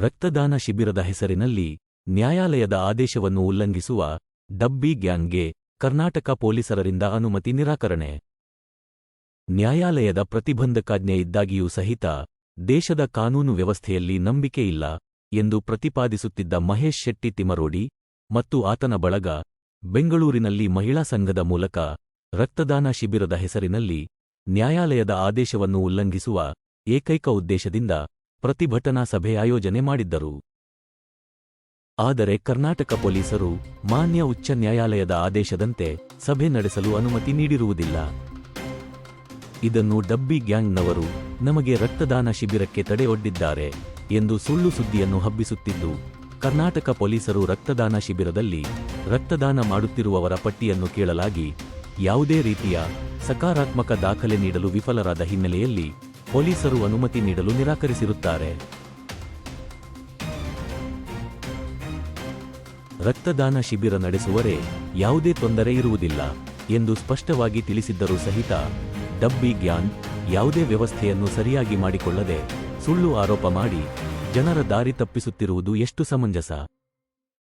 ರಕ್ತದಾನ ಶಿಬಿರದ ಹೆಸರಿನಲ್ಲಿ ನ್ಯಾಯಾಲಯದ ಆದೇಶವನ್ನು ಉಲ್ಲಂಘಿಸುವ ಡಬ್ಬಿ ಗ್ಯಾಂಗ್ಗೆ ಕರ್ನಾಟಕ ಪೊಲೀಸರರಿಂದ ಅನುಮತಿ ನಿರಾಕರಣೆ. ನ್ಯಾಯಾಲಯದ ಪ್ರತಿಬಂಧಕಾಜ್ಞೆ ಇದ್ದಾಗಿಯೂ ಸಹಿತ ದೇಶದ ಕಾನೂನು ವ್ಯವಸ್ಥೆಯಲ್ಲಿ ನಂಬಿಕೆ ಇಲ್ಲ ಎಂದು ಪ್ರತಿಪಾದಿಸುತ್ತಿದ್ದ ಮಹೇಶ್ ಶೆಟ್ಟಿ ತಿಮರೋಡಿ ಮತ್ತು ಆತನ ಬಳಗ ಬೆಂಗಳೂರಿನಲ್ಲಿ ಮಹಿಳಾ ಸಂಘದ ಮೂಲಕ ರಕ್ತದಾನ ಶಿಬಿರದ ಹೆಸರಿನಲ್ಲಿ ನ್ಯಾಯಾಲಯದ ಆದೇಶವನ್ನು ಉಲ್ಲಂಘಿಸುವ ಏಕೈಕ ಉದ್ದೇಶದಿಂದ ಪ್ರತಿಭಟನಾ ಸಭೆ ಆಯೋಜನೆ ಮಾಡಿದ್ದರು. ಆದರೆ ಕರ್ನಾಟಕ ಪೊಲೀಸರು ಮಾನ್ಯ ಉಚ್ಚ ನ್ಯಾಯಾಲಯದ ಆದೇಶದಂತೆ ಸಭೆ ನಡೆಸಲು ಅನುಮತಿ ನೀಡಿರುವುದಿಲ್ಲ. ಇದನ್ನು ಡಬ್ಬಿ ಗ್ಯಾಂಗ್ನವರು ನಮಗೆ ರಕ್ತದಾನ ಶಿಬಿರಕ್ಕೆ ತಡೆಯೊಡ್ಡಿದ್ದಾರೆ ಎಂದು ಸುಳ್ಳು ಸುದ್ದಿಯನ್ನು ಹಬ್ಬಿಸುತ್ತಿದ್ದು, ಕರ್ನಾಟಕ ಪೊಲೀಸರು ರಕ್ತದಾನ ಶಿಬಿರದಲ್ಲಿ ರಕ್ತದಾನ ಮಾಡುತ್ತಿರುವವರ ಪಟ್ಟಿಯನ್ನು ಕೇಳಲಾಗಿ ಯಾವುದೇ ರೀತಿಯ ಸಕಾರಾತ್ಮಕ ದಾಖಲೆ ನೀಡಲು ವಿಫಲರಾದ ಹಿನ್ನೆಲೆಯಲ್ಲಿ ಪೊಲೀಸರು ಅನುಮತಿ ನೀಡಲು ನಿರಾಕರಿಸಿರುತ್ತಾರೆ. ರಕ್ತದಾನ ಶಿಬಿರ ನಡೆಸುವರೆ ಯಾವುದೇ ತೊಂದರೆ ಇರುವುದಿಲ್ಲ ಎಂದು ಸ್ಪಷ್ಟವಾಗಿ ತಿಳಿಸಿದ್ದರೂ ಸಹಿತ ಡಬ್ಬಿ ಗ್ಯಾನ್ ಯಾವುದೇ ವ್ಯವಸ್ಥೆಯನ್ನು ಸರಿಯಾಗಿ ಮಾಡಿಕೊಳ್ಳದೆ ಸುಳ್ಳು ಆರೋಪ ಮಾಡಿ ಜನರ ದಾರಿ ತಪ್ಪಿಸುತ್ತಿರುವುದು ಎಷ್ಟು ಸಮಂಜಸ?